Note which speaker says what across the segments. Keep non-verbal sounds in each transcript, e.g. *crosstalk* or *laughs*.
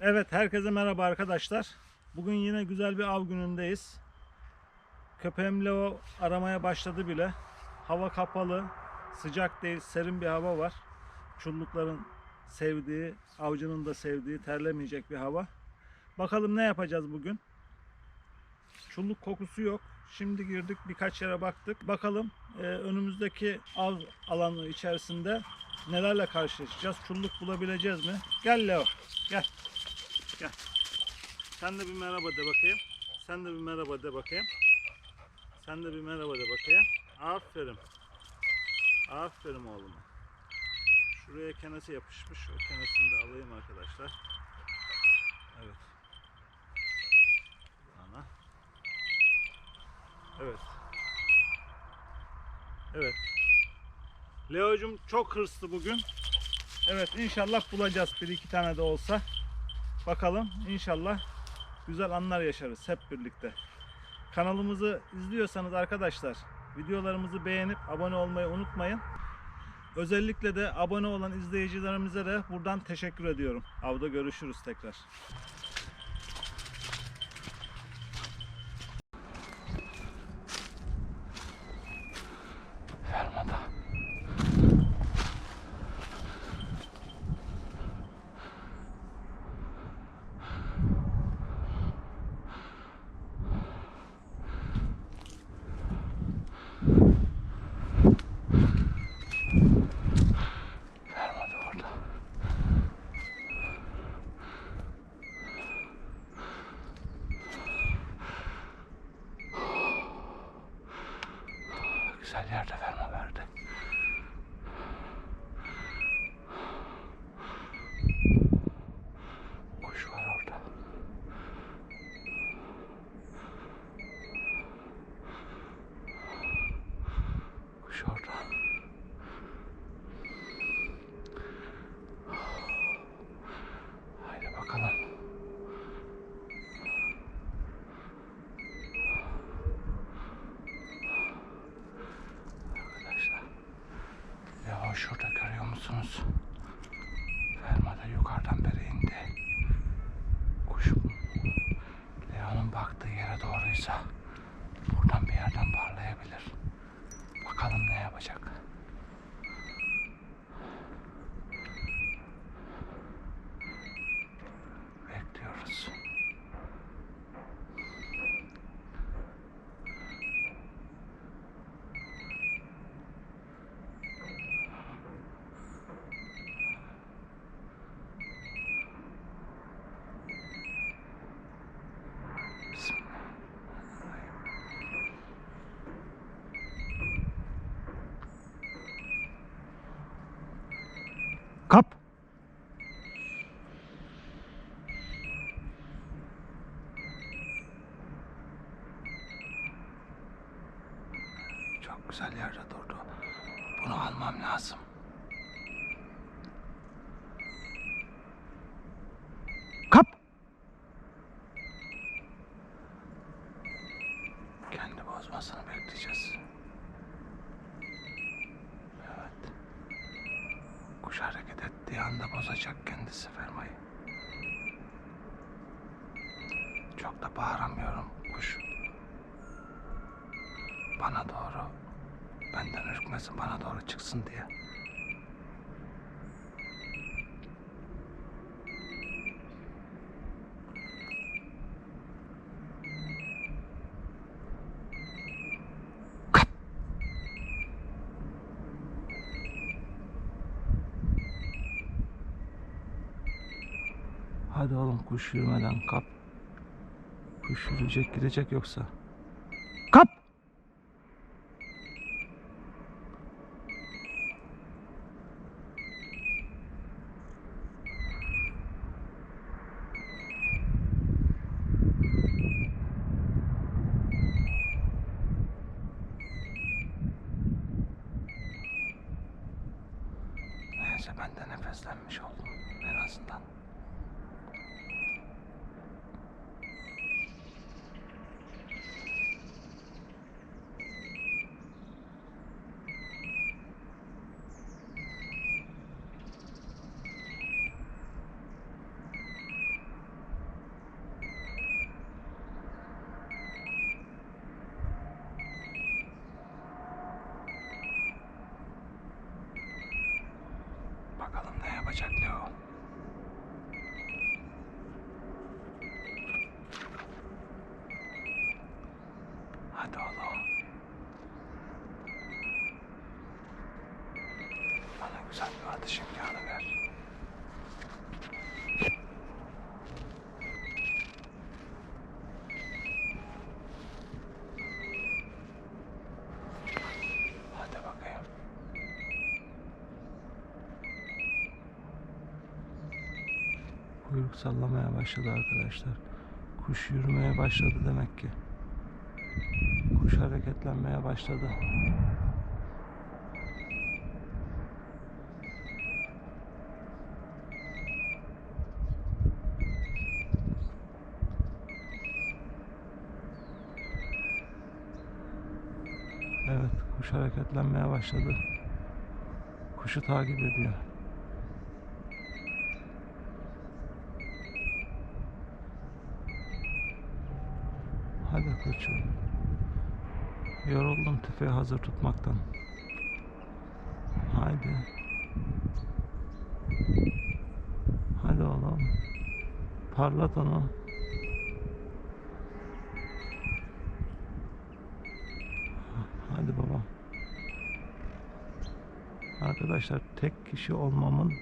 Speaker 1: Evet, herkese merhaba arkadaşlar. Bugün yine güzel bir av günündeyiz. Köpeğim Leo aramaya başladı bile. Hava kapalı, sıcak değil, serin bir hava var. Çullukların sevdiği, avcının da sevdiği, terlemeyecek bir hava. Bakalım ne yapacağız bugün? Çulluk kokusu yok. Şimdi girdik birkaç yere baktık. Bakalım e, önümüzdeki av alanı içerisinde nelerle karşılaşacağız? Çulluk bulabileceğiz mi? Gel Leo, gel. Gel. Sen de bir merhaba de bakayım. Sen de bir merhaba de bakayım. Sen de bir merhaba de bakayım. Aferin. Aferin oğluma. Şuraya kenesi yapışmış. O kenesini de alayım arkadaşlar. Evet. Ana. Evet. Evet. Leo'cum çok hırslı bugün. Evet inşallah bulacağız bir iki tane de olsa. Bakalım inşallah güzel anlar yaşarız hep birlikte. Kanalımızı izliyorsanız arkadaşlar videolarımızı beğenip abone olmayı unutmayın. Özellikle de abone olan izleyicilerimize de buradan teşekkür ediyorum. Avda görüşürüz tekrar.
Speaker 2: Bağıramıyorum kuş. Bana doğru benden ürkmesin bana doğru çıksın diye. Hadi oğlum kuş yürümeden kap. Kuş yürüyecek gidecek yoksa.
Speaker 1: Kap.
Speaker 2: Neyse ben de nefeslenmiş oldum en azından. Hadi oğlum. Bana güzel bir atış imkanı ver. Hadi bakayım. Kuyruk sallamaya başladı arkadaşlar. Kuş yürümeye başladı demek ki. Kuş hareketlenmeye başladı. Evet, kuş hareketlenmeye başladı. Kuşu takip ediyor. Hadi koçum. Yoruldum tüfeği hazır tutmaktan. Haydi. Hadi oğlum. Parlat onu. Hadi baba. Arkadaşlar tek kişi olmamın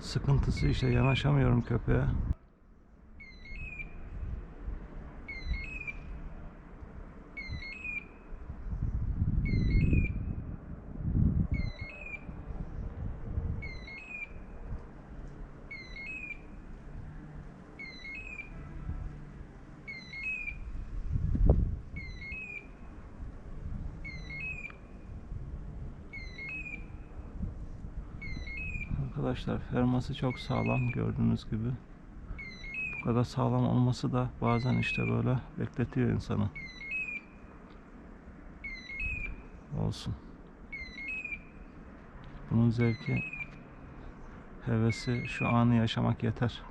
Speaker 2: sıkıntısı işte yanaşamıyorum köpeğe. Arkadaşlar ferması çok sağlam gördüğünüz gibi. Bu kadar sağlam olması da bazen işte böyle bekletiyor insanı. Olsun. Bunun zevki, hevesi, şu anı yaşamak yeter.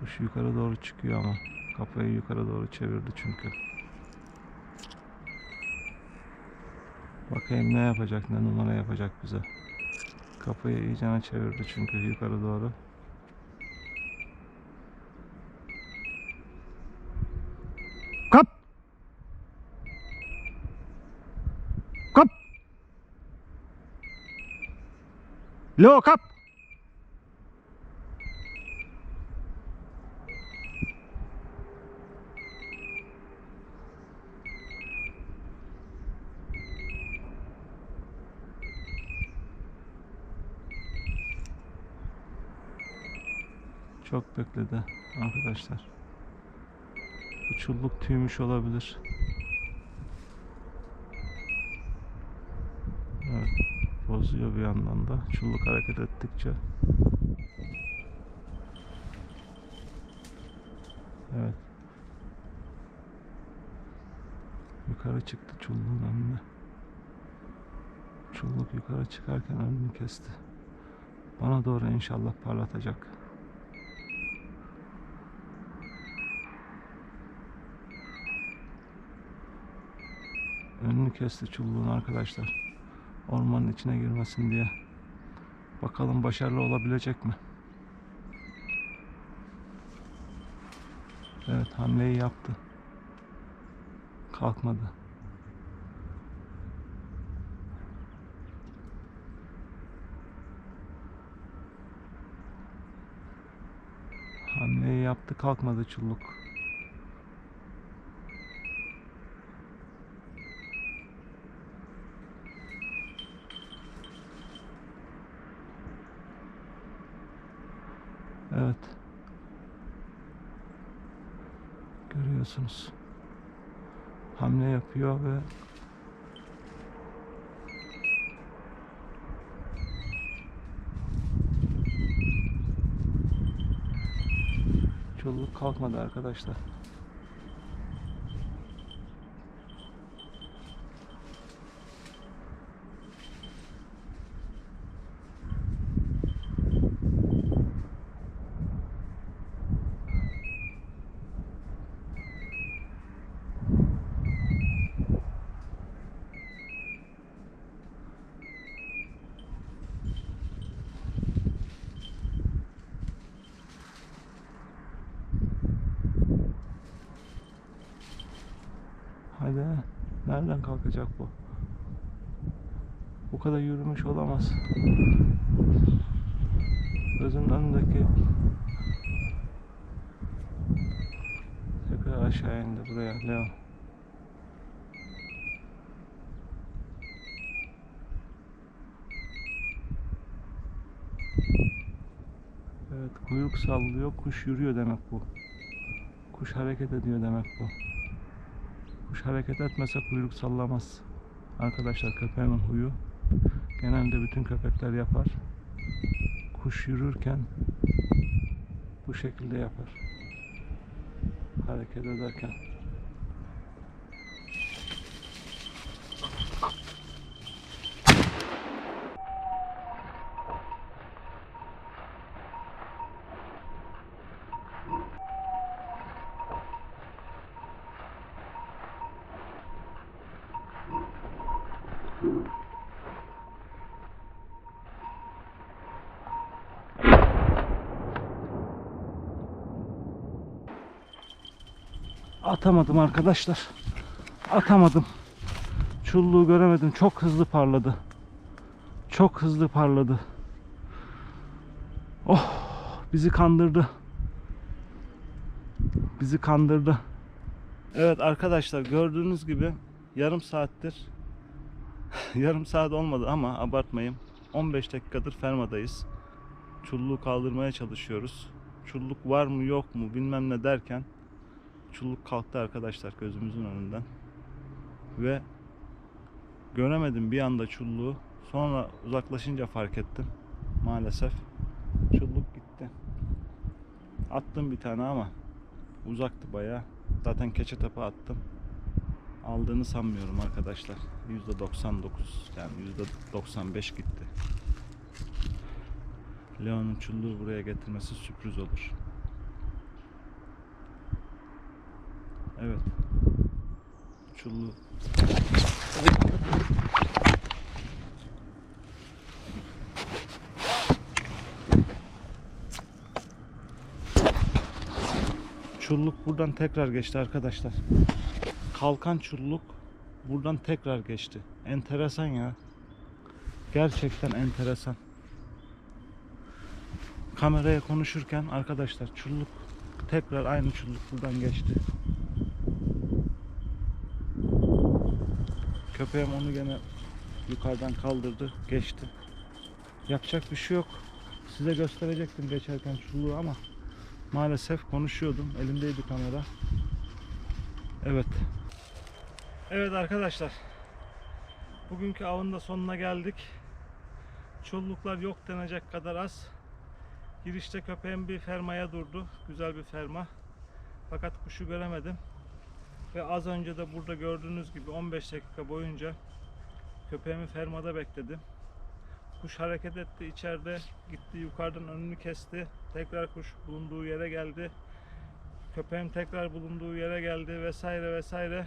Speaker 2: Kuş yukarı doğru çıkıyor ama kafayı yukarı doğru çevirdi çünkü. Bakayım ne yapacak, ne numara yapacak bize. Kafayı iyicene çevirdi çünkü yukarı doğru. Kap! Kap! Leo kap! Çok bekledi arkadaşlar. Bu çulluk tüymüş olabilir. Evet. Bozuyor bir yandan da. Çulluk hareket ettikçe. Evet. Yukarı çıktı çulluğun önüne. Çulluk yukarı çıkarken önünü kesti. Bana doğru inşallah parlatacak. Önünü kesti çulluğun arkadaşlar. Ormanın içine girmesin diye. Bakalım başarılı olabilecek mi? Evet hamleyi yaptı. Kalkmadı. Hamleyi yaptı kalkmadı çulluk. Evet. Görüyorsunuz. Hamle yapıyor ve Çoluk kalkmadı arkadaşlar. Nereden kalkacak bu? Bu kadar yürümüş olamaz. Gözümün önündeki tekrar aşağı indi buraya Leo. Evet kuyruk sallıyor kuş yürüyor demek bu. Kuş hareket ediyor demek bu. Kuş hareket etmese kuyruk sallamaz. Arkadaşlar köpeğimin huyu genelde bütün köpekler yapar. Kuş yürürken bu şekilde yapar. Hareket ederken. Atamadım arkadaşlar. Atamadım. Çulluğu göremedim. Çok hızlı parladı. Çok hızlı parladı. Oh, bizi kandırdı. Bizi kandırdı. Evet arkadaşlar gördüğünüz gibi yarım saattir *laughs* yarım saat olmadı ama abartmayayım. 15 dakikadır fermadayız. Çulluğu kaldırmaya çalışıyoruz. Çulluk var mı yok mu bilmem ne derken çulluk kalktı arkadaşlar gözümüzün önünden. Ve göremedim bir anda çulluğu. Sonra uzaklaşınca fark ettim. Maalesef çulluk gitti. Attım bir tane ama uzaktı bayağı. Zaten keçe tepe attım. Aldığını sanmıyorum arkadaşlar. %99 yani %95 gitti. Leon'un çulluğu buraya getirmesi sürpriz olur. Evet. Çullu. Çulluk buradan tekrar geçti arkadaşlar. Kalkan çulluk buradan tekrar geçti. Enteresan ya. Gerçekten enteresan. Kameraya konuşurken arkadaşlar çulluk tekrar aynı çulluk buradan geçti. Köpeğim onu gene yukarıdan kaldırdı, geçti. Yapacak bir şey yok. Size gösterecektim geçerken çulluğu ama maalesef konuşuyordum. Elimdeydi kamera. Evet. Evet arkadaşlar. Bugünkü avın da sonuna geldik. Çulluklar yok denecek kadar az. Girişte köpeğim bir fermaya durdu. Güzel bir ferma. Fakat kuşu göremedim. Ve az önce de burada gördüğünüz gibi 15 dakika boyunca köpeğimi fermada bekledim. Kuş hareket etti içeride gitti yukarıdan önünü kesti. Tekrar kuş bulunduğu yere geldi. Köpeğim tekrar bulunduğu yere geldi vesaire vesaire.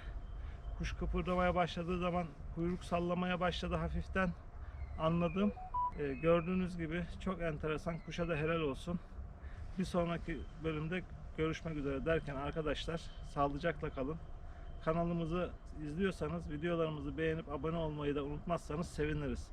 Speaker 2: Kuş kıpırdamaya başladığı zaman kuyruk sallamaya başladı hafiften. Anladım. Ee, gördüğünüz gibi çok enteresan. Kuşa da helal olsun. Bir sonraki bölümde görüşmek üzere derken arkadaşlar sağlıcakla kalın. Kanalımızı izliyorsanız videolarımızı beğenip abone olmayı da unutmazsanız seviniriz.